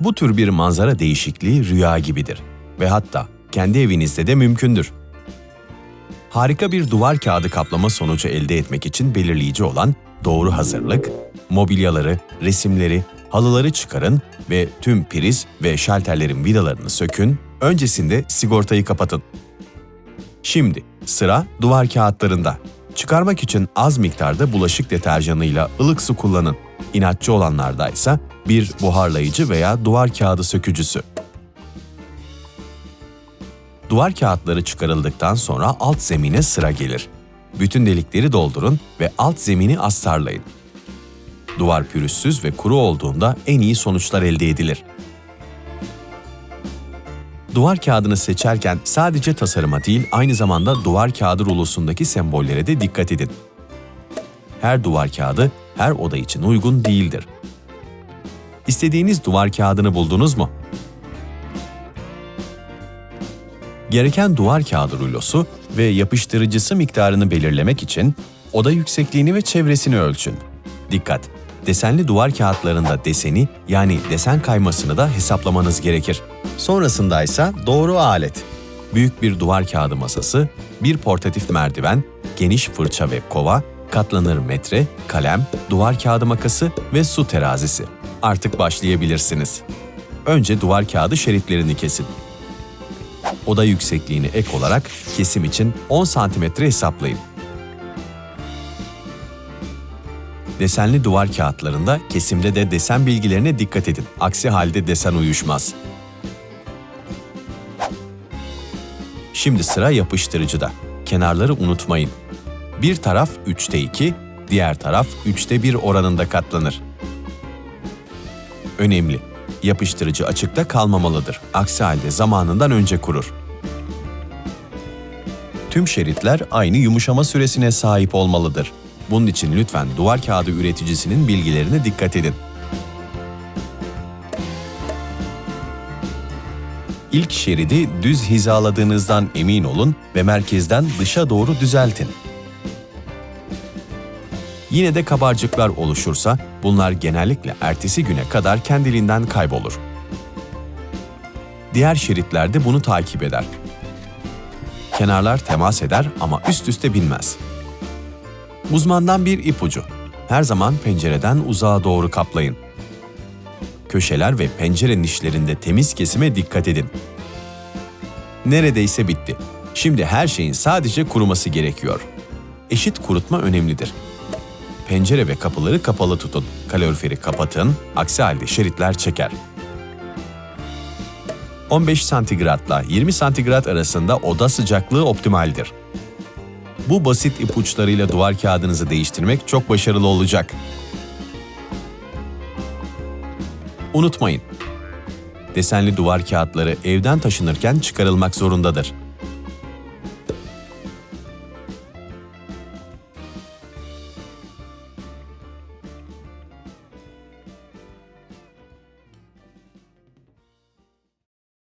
Bu tür bir manzara değişikliği rüya gibidir ve hatta kendi evinizde de mümkündür. Harika bir duvar kağıdı kaplama sonucu elde etmek için belirleyici olan doğru hazırlık, mobilyaları, resimleri, halıları çıkarın ve tüm priz ve şalterlerin vidalarını sökün, öncesinde sigortayı kapatın. Şimdi sıra duvar kağıtlarında. Çıkarmak için az miktarda bulaşık deterjanıyla ılık su kullanın. İnatçı olanlarda ise bir buharlayıcı veya duvar kağıdı sökücüsü. Duvar kağıtları çıkarıldıktan sonra alt zemine sıra gelir. Bütün delikleri doldurun ve alt zemini astarlayın. Duvar pürüzsüz ve kuru olduğunda en iyi sonuçlar elde edilir. Duvar kağıdını seçerken sadece tasarıma değil aynı zamanda duvar kağıdı rulosundaki sembollere de dikkat edin. Her duvar kağıdı her oda için uygun değildir. İstediğiniz duvar kağıdını buldunuz mu? Gereken duvar kağıdı rulosu ve yapıştırıcısı miktarını belirlemek için oda yüksekliğini ve çevresini ölçün. Dikkat! Desenli duvar kağıtlarında deseni yani desen kaymasını da hesaplamanız gerekir. Sonrasında ise doğru alet. Büyük bir duvar kağıdı masası, bir portatif merdiven, geniş fırça ve kova, katlanır metre, kalem, duvar kağıdı makası ve su terazisi. Artık başlayabilirsiniz. Önce duvar kağıdı şeritlerini kesin. Oda yüksekliğini ek olarak kesim için 10 cm hesaplayın. Desenli duvar kağıtlarında kesimde de desen bilgilerine dikkat edin. Aksi halde desen uyuşmaz. Şimdi sıra yapıştırıcıda. Kenarları unutmayın. Bir taraf 3'te 2, diğer taraf 3'te 1 oranında katlanır. Önemli. Yapıştırıcı açıkta kalmamalıdır. Aksi halde zamanından önce kurur. Tüm şeritler aynı yumuşama süresine sahip olmalıdır. Bunun için lütfen duvar kağıdı üreticisinin bilgilerine dikkat edin. İlk şeridi düz hizaladığınızdan emin olun ve merkezden dışa doğru düzeltin. Yine de kabarcıklar oluşursa bunlar genellikle ertesi güne kadar kendiliğinden kaybolur. Diğer şeritler de bunu takip eder. Kenarlar temas eder ama üst üste binmez. Uzmandan bir ipucu. Her zaman pencereden uzağa doğru kaplayın. Köşeler ve pencere nişlerinde temiz kesime dikkat edin. Neredeyse bitti. Şimdi her şeyin sadece kuruması gerekiyor. Eşit kurutma önemlidir. Pencere ve kapıları kapalı tutun. Kaloriferi kapatın, aksi halde şeritler çeker. 15 santigratla 20 santigrat arasında oda sıcaklığı optimaldir. Bu basit ipuçlarıyla duvar kağıdınızı değiştirmek çok başarılı olacak. Unutmayın, desenli duvar kağıtları evden taşınırken çıkarılmak zorundadır.